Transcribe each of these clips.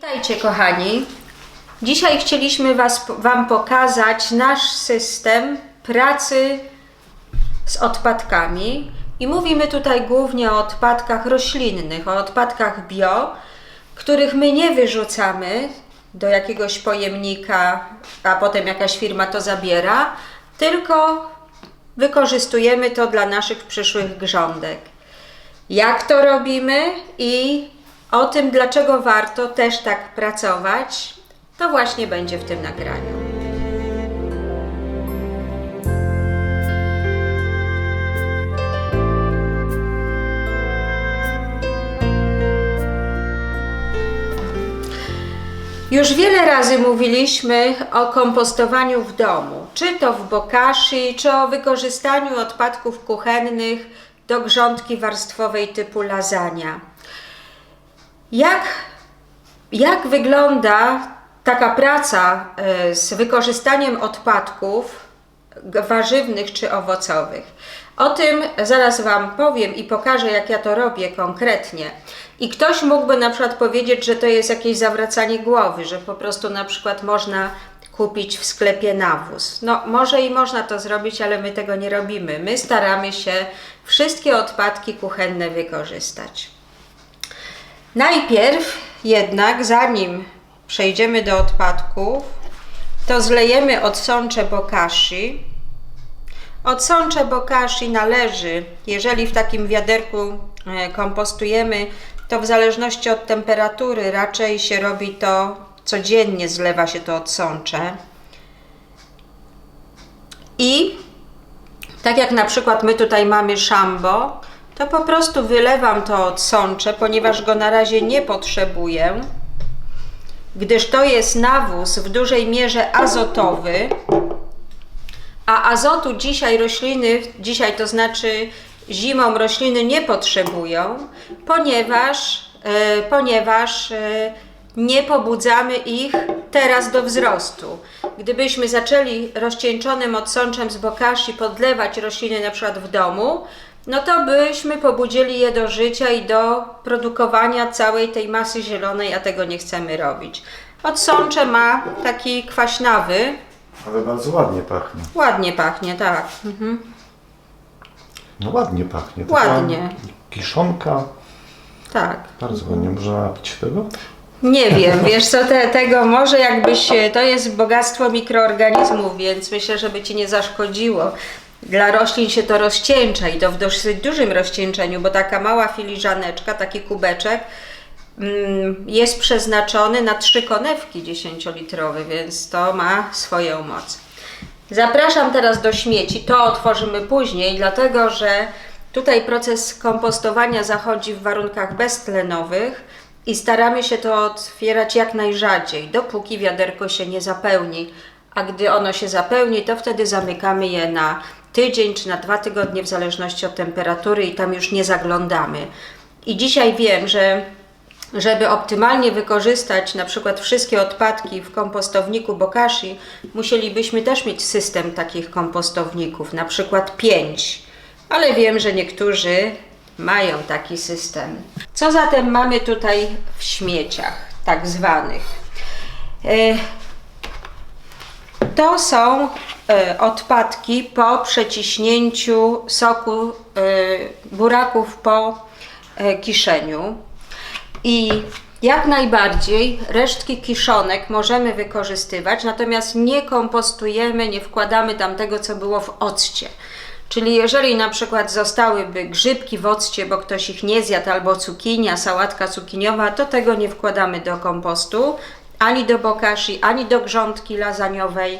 Witajcie kochani. Dzisiaj chcieliśmy was, Wam pokazać nasz system pracy z odpadkami. I mówimy tutaj głównie o odpadkach roślinnych, o odpadkach bio, których my nie wyrzucamy do jakiegoś pojemnika, a potem jakaś firma to zabiera, tylko wykorzystujemy to dla naszych przyszłych grządek. Jak to robimy i o tym, dlaczego warto też tak pracować, to właśnie będzie w tym nagraniu. Już wiele razy mówiliśmy o kompostowaniu w domu, czy to w bokashi, czy o wykorzystaniu odpadków kuchennych do grządki warstwowej typu lasagna. Jak, jak wygląda taka praca e, z wykorzystaniem odpadków warzywnych czy owocowych? O tym zaraz Wam powiem i pokażę, jak ja to robię konkretnie. I ktoś mógłby na przykład powiedzieć, że to jest jakieś zawracanie głowy, że po prostu na przykład można kupić w sklepie nawóz. No, może i można to zrobić, ale my tego nie robimy. My staramy się wszystkie odpadki kuchenne wykorzystać. Najpierw jednak, zanim przejdziemy do odpadków, to zlejemy odsącze bokashi. Odsącze bokashi należy, jeżeli w takim wiaderku e, kompostujemy, to w zależności od temperatury raczej się robi to codziennie, zlewa się to odsącze. I tak jak na przykład my tutaj mamy szambo, to po prostu wylewam to odsącze, ponieważ go na razie nie potrzebuję, gdyż to jest nawóz w dużej mierze azotowy, a azotu dzisiaj rośliny, dzisiaj to znaczy zimą rośliny nie potrzebują, ponieważ, e, ponieważ e, nie pobudzamy ich teraz do wzrostu. Gdybyśmy zaczęli rozcieńczonym odsączem z bokashi podlewać rośliny na przykład w domu, no to byśmy pobudzili je do życia i do produkowania całej tej masy zielonej, a tego nie chcemy robić. Odsącze ma taki kwaśnawy, Ale bardzo ładnie pachnie. ładnie pachnie, tak. Mhm. No ładnie pachnie. Taka Ładnie. Kiszonka. Tak. Bardzo ładnie. Można napić tego? Nie wiem, wiesz co, te, tego może jakbyś, to jest bogactwo mikroorganizmów, więc myślę, żeby Ci nie zaszkodziło. Dla roślin się to rozcieńcza i to w dosyć dużym rozcieńczeniu, bo taka mała filiżaneczka, taki kubeczek mm, jest przeznaczony na trzy konewki 10-litrowe, więc to ma swoją moc. Zapraszam teraz do śmieci. To otworzymy później, dlatego że tutaj proces kompostowania zachodzi w warunkach beztlenowych i staramy się to otwierać jak najrzadziej, dopóki wiaderko się nie zapełni. A gdy ono się zapełni, to wtedy zamykamy je na tydzień czy na dwa tygodnie, w zależności od temperatury, i tam już nie zaglądamy. I dzisiaj wiem, że żeby optymalnie wykorzystać na przykład wszystkie odpadki w kompostowniku Bokashi, musielibyśmy też mieć system takich kompostowników, na przykład 5. Ale wiem, że niektórzy mają taki system. Co zatem mamy tutaj w śmieciach, tak zwanych? To są e, odpadki po przeciśnięciu soku e, buraków po e, kiszeniu. I jak najbardziej resztki kiszonek możemy wykorzystywać, natomiast nie kompostujemy, nie wkładamy tam tego, co było w occie. Czyli jeżeli na przykład zostałyby grzybki w occie, bo ktoś ich nie zjadł, albo cukinia, sałatka cukiniowa, to tego nie wkładamy do kompostu, ani do bokashi, ani do grządki lasagnowej,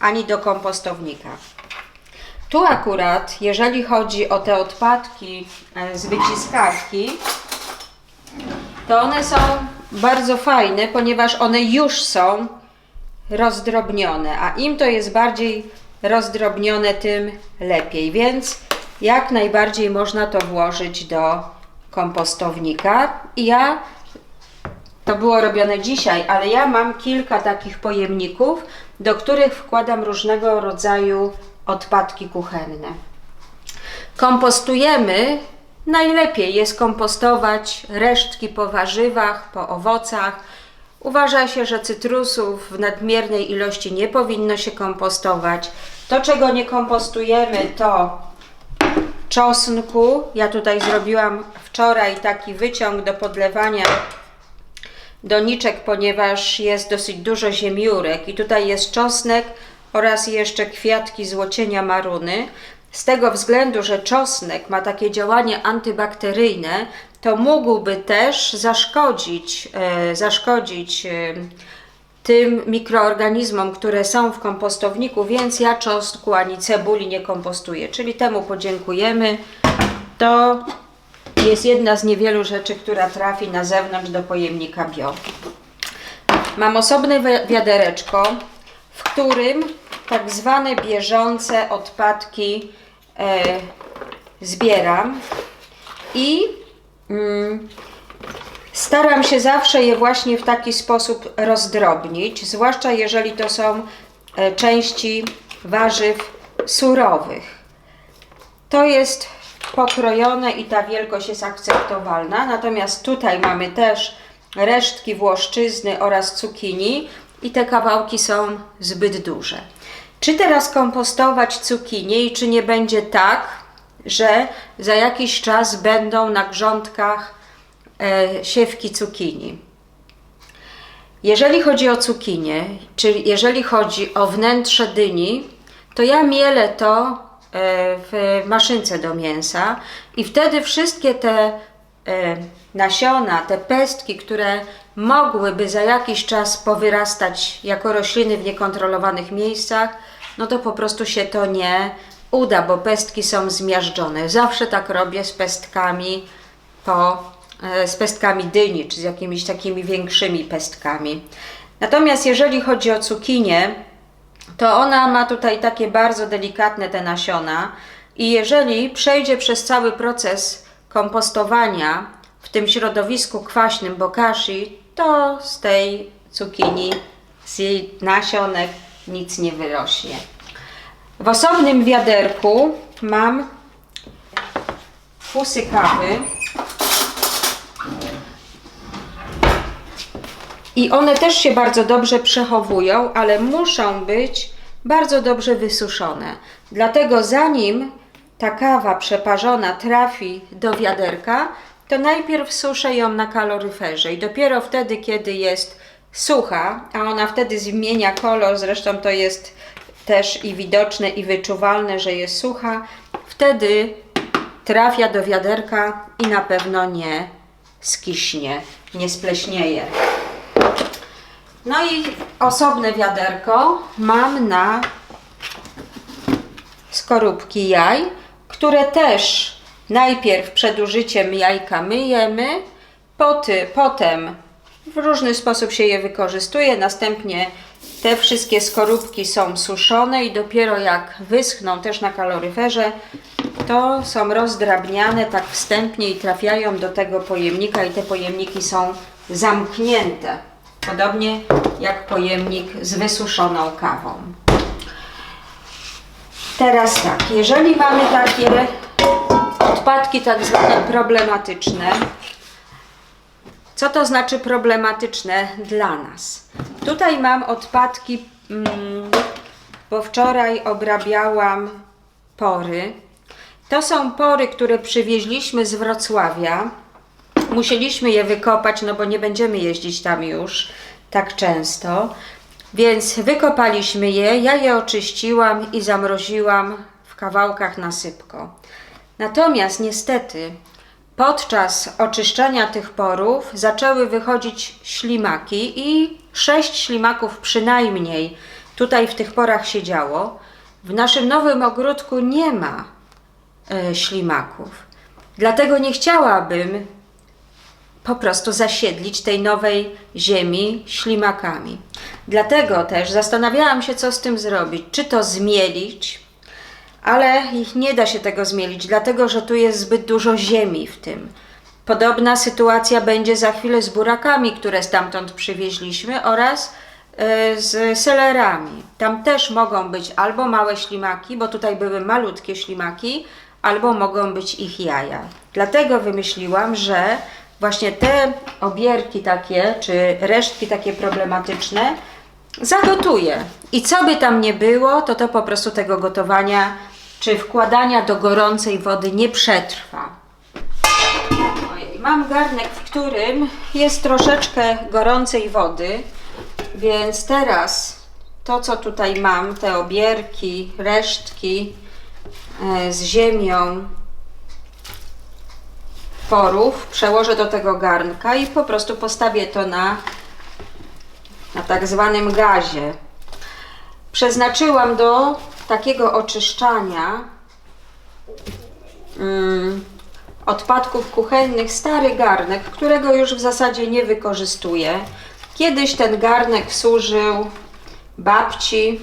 ani do kompostownika. Tu akurat, jeżeli chodzi o te odpadki e, z wyciskarki, to one są bardzo fajne, ponieważ one już są rozdrobnione, a im to jest bardziej rozdrobnione, tym lepiej. Więc jak najbardziej można to włożyć do kompostownika. I ja to było robione dzisiaj, ale ja mam kilka takich pojemników, do których wkładam różnego rodzaju odpadki kuchenne. Kompostujemy. Najlepiej jest kompostować resztki po warzywach, po owocach, Uważa się, że cytrusów w nadmiernej ilości nie powinno się kompostować. To, czego nie kompostujemy, to czosnku. Ja tutaj zrobiłam wczoraj taki wyciąg do podlewania doniczek, ponieważ jest dosyć dużo ziemiórek i tutaj jest czosnek oraz jeszcze kwiatki złocienia maruny. Z tego względu, że czosnek ma takie działanie antybakteryjne, to mógłby też zaszkodzić, e, zaszkodzić e, tym mikroorganizmom, które są w kompostowniku, więc ja czosnku ani cebuli nie kompostuję. Czyli temu podziękujemy. To jest jedna z niewielu rzeczy, która trafi na zewnątrz do pojemnika bio. Mam osobne wi- wiadereczko, w którym tak zwane bieżące odpadki e, zbieram i mm, staram się zawsze je właśnie w taki sposób rozdrobnić, zwłaszcza jeżeli to są e, części warzyw surowych. To jest pokrojone i ta wielkość jest akceptowalna. Natomiast tutaj mamy też resztki włoszczyzny oraz cukinii i te kawałki są zbyt duże. Czy teraz kompostować cukinię i czy nie będzie tak, że za jakiś czas będą na grządkach e, siewki cukinii? Jeżeli chodzi o cukinię, czyli jeżeli chodzi o wnętrze dyni, to ja mielę to w maszynce do mięsa i wtedy wszystkie te e, nasiona, te pestki, które mogłyby za jakiś czas powyrastać jako rośliny w niekontrolowanych miejscach, no to po prostu się to nie uda, bo pestki są zmiażdżone. Zawsze tak robię z pestkami po, e, z pestkami dyni, czy z jakimiś takimi większymi pestkami. Natomiast jeżeli chodzi o cukinię, to ona ma tutaj takie bardzo delikatne te nasiona i jeżeli przejdzie przez cały proces kompostowania w tym środowisku kwaśnym bokashi, to z tej cukinii, z jej nasionek nic nie wyrośnie. W osobnym wiaderku mam fusy kawy i one też się bardzo dobrze przechowują, ale muszą być bardzo dobrze wysuszone. Dlatego zanim ta kawa przeparzona trafi do wiaderka, to najpierw suszę ją na kaloryferze i dopiero wtedy, kiedy jest sucha, a ona wtedy zmienia kolor, zresztą to jest też i widoczne i wyczuwalne, że jest sucha, wtedy trafia do wiaderka i na pewno nie skiśnie, nie spleśnieje. No i osobne wiaderko mam na skorupki jaj, które też najpierw przed użyciem jajka myjemy, poty, potem w różny sposób się je wykorzystuje, następnie te wszystkie skorupki są suszone i dopiero jak wyschną też na kaloryferze, to są rozdrabniane tak wstępnie i trafiają do tego pojemnika i te pojemniki są zamknięte. Podobnie jak pojemnik z wysuszoną kawą. Teraz tak, jeżeli mamy takie odpadki tak zwane problematyczne, co to znaczy problematyczne dla nas? Tutaj mam odpadki, mm, bo wczoraj obrabiałam pory. To są pory, które przywieźliśmy z Wrocławia. Musieliśmy je wykopać, no bo nie będziemy jeździć tam już tak często. Więc wykopaliśmy je, ja je oczyściłam i zamroziłam w kawałkach na sypko. Natomiast niestety podczas oczyszczania tych porów zaczęły wychodzić ślimaki i sześć ślimaków przynajmniej tutaj w tych porach siedziało. W naszym nowym ogródku nie ma e, ślimaków. Dlatego nie chciałabym po prostu zasiedlić tej nowej ziemi ślimakami. Dlatego też zastanawiałam się, co z tym zrobić. Czy to zmielić, ale ich nie da się tego zmielić, dlatego że tu jest zbyt dużo ziemi w tym. Podobna sytuacja będzie za chwilę z burakami, które stamtąd przywieźliśmy oraz e, z selerami. Tam też mogą być albo małe ślimaki, bo tutaj były malutkie ślimaki, albo mogą być ich jaja. Dlatego wymyśliłam, że właśnie te obierki takie, czy resztki takie problematyczne zagotuję. I co by tam nie było, to to po prostu tego gotowania, czy wkładania do gorącej wody nie przetrwa. Mam garnek, w którym jest troszeczkę gorącej wody, więc teraz to, co tutaj mam, te obierki, resztki e, z ziemią porów, przełożę do tego garnka i po prostu postawię to na, na tak zwanym gazie. Przeznaczyłam do takiego oczyszczania mm, odpadków kuchennych stary garnek, którego już w zasadzie nie wykorzystuję. Kiedyś ten garnek służył babci,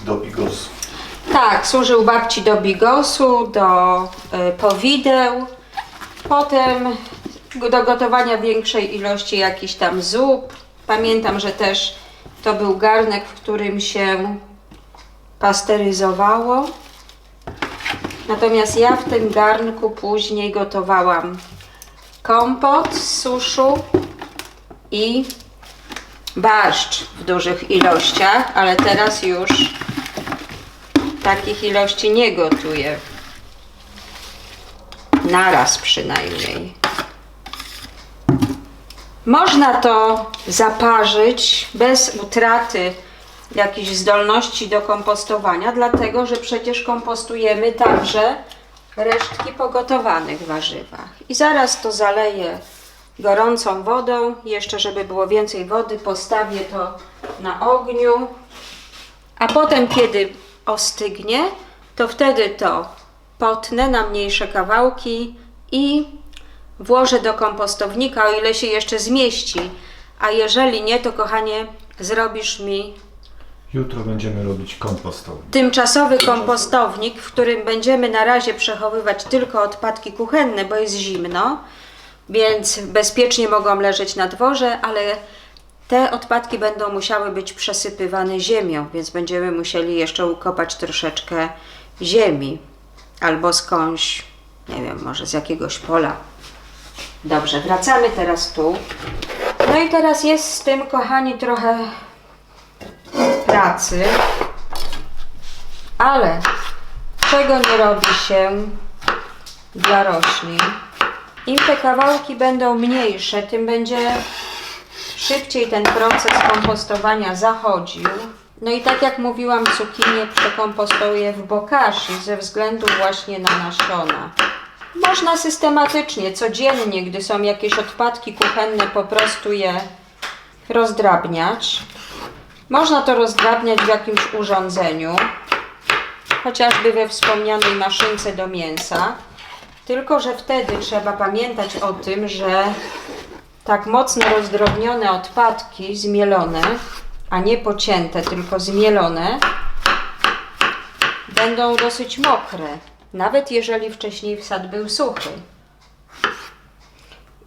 Do bigosu. tak, służył babci do bigosu, do y, powideł, potem do gotowania większej ilości jakichś tam zup. Pamiętam, że też to był garnek, w którym się pasteryzowało. Natomiast ja w tym garnku później gotowałam kompot z suszu i barszcz w dużych ilościach, ale teraz już takich ilości nie gotuję. Naraz przynajmniej. Można to zaparzyć bez utraty jakichś zdolności do kompostowania, dlatego że przecież kompostujemy także resztki po gotowanych warzywach. I zaraz to zaleję gorącą wodą. Jeszcze, żeby było więcej wody, postawię to na ogniu. A potem, kiedy ostygnie, to wtedy to potnę na mniejsze kawałki i włożę do kompostownika, o ile się jeszcze zmieści. A jeżeli nie, to kochanie, zrobisz mi Jutro będziemy robić kompostowy. tymczasowy kompostownik, w którym będziemy na razie przechowywać tylko odpadki kuchenne, bo jest zimno, więc bezpiecznie mogą leżeć na dworze, ale te odpadki będą musiały być przesypywane ziemią, więc będziemy musieli jeszcze ukopać troszeczkę ziemi albo skądś, nie wiem, może z jakiegoś pola. Dobrze, wracamy teraz tu. No i teraz jest z tym, kochani, trochę pracy. Ale czego nie robi się dla roślin? Im te kawałki będą mniejsze, tym będzie szybciej ten proces kompostowania zachodził. No i tak jak mówiłam, cukinię przekompostuję w bokashi ze względu właśnie na nasiona. Można systematycznie, codziennie, gdy są jakieś odpadki kuchenne, po prostu je rozdrabniać. Można to rozdrabniać w jakimś urządzeniu, chociażby we wspomnianej maszynce do mięsa. Tylko, że wtedy trzeba pamiętać o tym, że tak mocno rozdrobnione odpadki, zmielone, a nie pocięte, tylko zmielone, będą dosyć mokre, nawet jeżeli wcześniej wsad był suchy.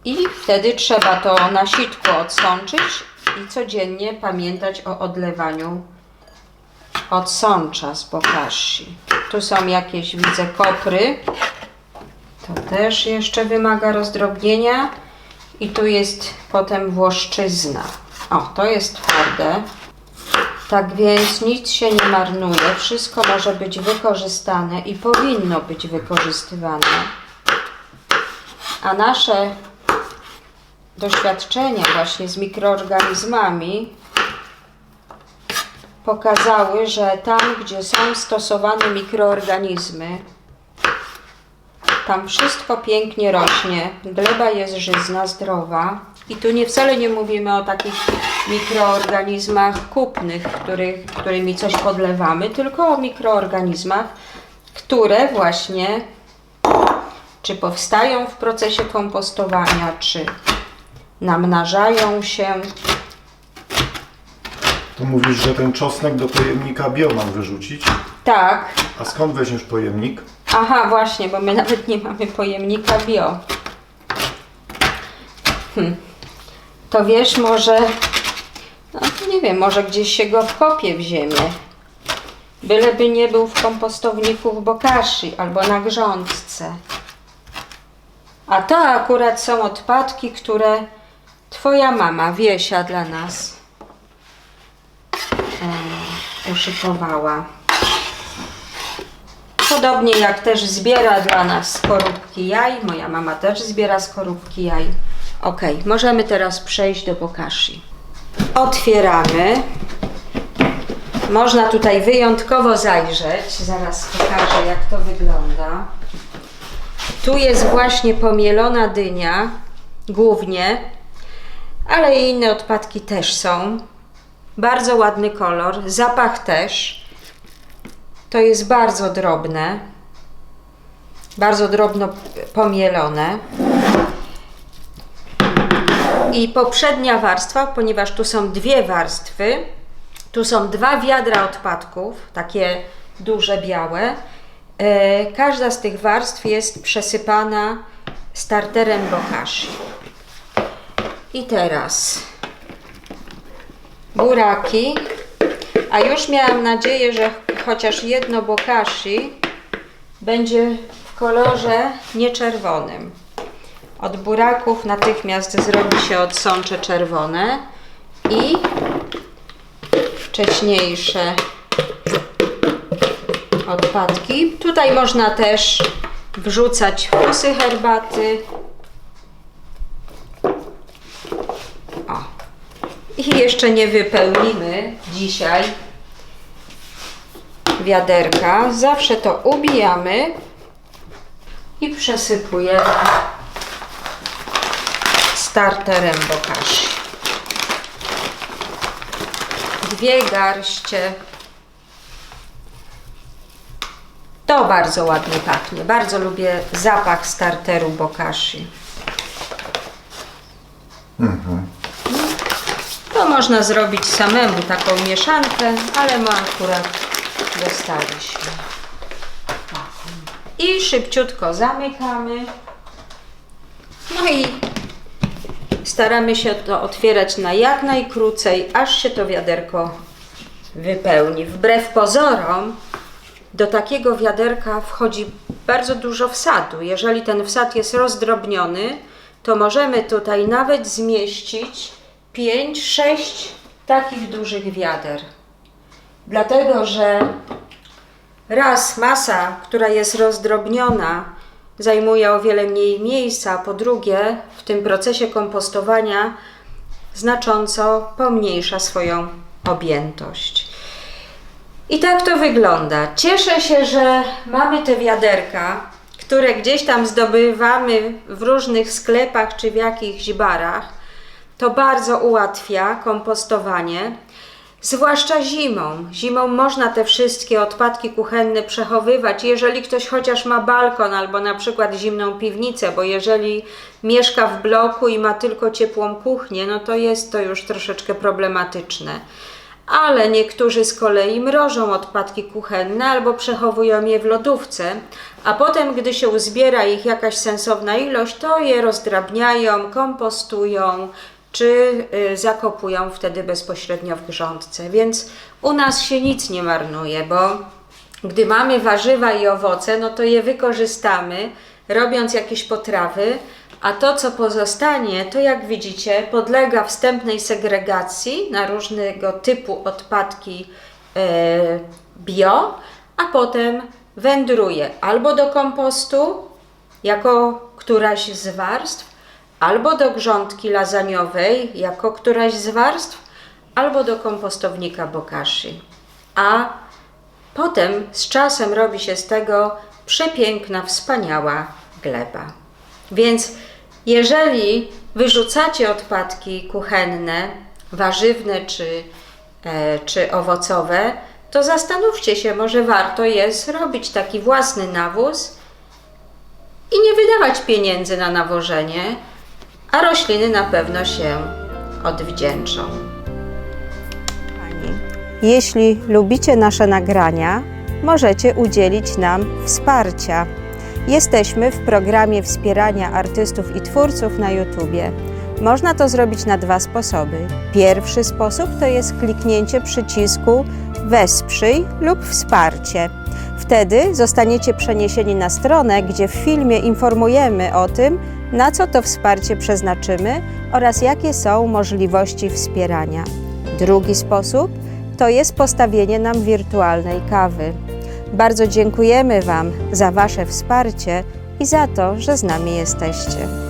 I wtedy trzeba to na sitku odsączyć i codziennie pamiętać o odlewaniu odsącza z bokashi. Tu są jakieś, widzę, kopry. To też jeszcze wymaga rozdrobnienia. I tu jest potem włoszczyzna. O, to jest twarde. Tak więc nic się nie marnuje. Wszystko może być wykorzystane i powinno być wykorzystywane. A nasze doświadczenia właśnie z mikroorganizmami pokazały, że tam, gdzie są stosowane mikroorganizmy, tam wszystko pięknie rośnie, gleba jest żyzna, zdrowa. I tu nie wcale nie mówimy o takich mikroorganizmach kupnych, których, którymi coś podlewamy, tylko o mikroorganizmach, które właśnie czy powstają w procesie kompostowania, czy namnażają się. To mówisz, że ten czosnek do pojemnika bio mam wyrzucić? Tak, A skąd weźmiesz pojemnik? Aha, właśnie, bo my nawet nie mamy pojemnika bio. Hm. To wiesz, może, no nie wiem, może gdzieś się go wkopie w ziemię. Byleby nie był w kompostowniku w Bokashi albo na grządce. A to akurat są odpadki, które Twoja mama Wiesia dla nas e, uszykowała. Podobnie jak też zbiera dla nas skorupki jaj. Moja mama też zbiera skorupki jaj. Ok, możemy teraz przejść do bokashi. Otwieramy. Można tutaj wyjątkowo zajrzeć. Zaraz pokażę, jak to wygląda. Tu jest właśnie pomielona dynia, głównie, ale i inne odpadki też są. Bardzo ładny kolor, zapach też. To jest bardzo drobne, bardzo drobno pomielone. I poprzednia warstwa, ponieważ tu są dwie warstwy, tu są dwa wiadra odpadków, takie duże, białe. E, Każda z tych warstw jest przesypana starterem bokashi. I teraz buraki. A już miałam nadzieję, że chociaż jedno bokashi będzie w kolorze nieczerwonym. Od buraków natychmiast zrobi się odsącze czerwone i wcześniejsze odpadki. Tutaj można też wrzucać fusy herbaty. O. I jeszcze nie wypełnimy dzisiaj wiaderka. Zawsze to ubijamy i przesypujemy starterem bokashi. Dwie garście To bardzo ładnie pachnie. Bardzo lubię zapach starteru bokashi. To można zrobić samemu taką mieszankę, ale my akurat dostaliśmy. I szybciutko zamykamy. No i staramy się to otwierać na jak najkrócej, aż się to wiaderko wypełni. Wbrew pozorom, do takiego wiaderka wchodzi bardzo dużo wsadu. Jeżeli ten wsad jest rozdrobniony, to możemy tutaj nawet zmieścić 5-6 takich dużych wiader. Dlatego, że raz masa, która jest rozdrobniona, zajmuje o wiele mniej miejsca, po drugie, w tym procesie kompostowania znacząco pomniejsza swoją objętość. I tak to wygląda. Cieszę się, że mamy te wiaderka, które gdzieś tam zdobywamy w różnych sklepach czy w jakichś barach. To bardzo ułatwia kompostowanie, zwłaszcza zimą. Zimą można te wszystkie odpadki kuchenne przechowywać, jeżeli ktoś chociaż ma balkon albo na przykład zimną piwnicę, bo jeżeli mieszka w bloku i ma tylko ciepłą kuchnię, no to jest to już troszeczkę problematyczne ale niektórzy z kolei mrożą odpadki kuchenne albo przechowują je w lodówce, a potem, gdy się uzbiera ich jakaś sensowna ilość, to je rozdrabniają, kompostują czy y, zakopują wtedy bezpośrednio w grządce. Więc u nas się nic nie marnuje, bo gdy mamy warzywa i owoce, no to je wykorzystamy, robiąc jakieś potrawy, a to, co pozostanie, to jak widzicie, podlega wstępnej segregacji na różnego typu odpadki e, bio, a potem wędruje albo do kompostu, jako któraś z warstw, albo do grządki lasagnowej, jako któraś z warstw, albo do kompostownika bokashi. A potem z czasem robi się z tego przepiękna, wspaniała gleba. Więc jeżeli wyrzucacie odpadki kuchenne, warzywne czy, e, czy owocowe, to zastanówcie się, może warto jest robić taki własny nawóz i nie wydawać pieniędzy na nawożenie, a rośliny na pewno się odwdzięczą. Jeśli lubicie nasze nagrania, możecie udzielić nam wsparcia. Jesteśmy w programie wspierania artystów i twórców na YouTubie. Można to zrobić na dwa sposoby. Pierwszy sposób to jest kliknięcie przycisku Wesprzyj lub Wsparcie. Wtedy zostaniecie przeniesieni na stronę, gdzie w filmie informujemy o tym, na co to wsparcie przeznaczymy oraz jakie są możliwości wspierania. Drugi sposób to jest postawienie nam wirtualnej kawy. Bardzo dziękujemy Wam za Wasze wsparcie i za to, że z nami jesteście.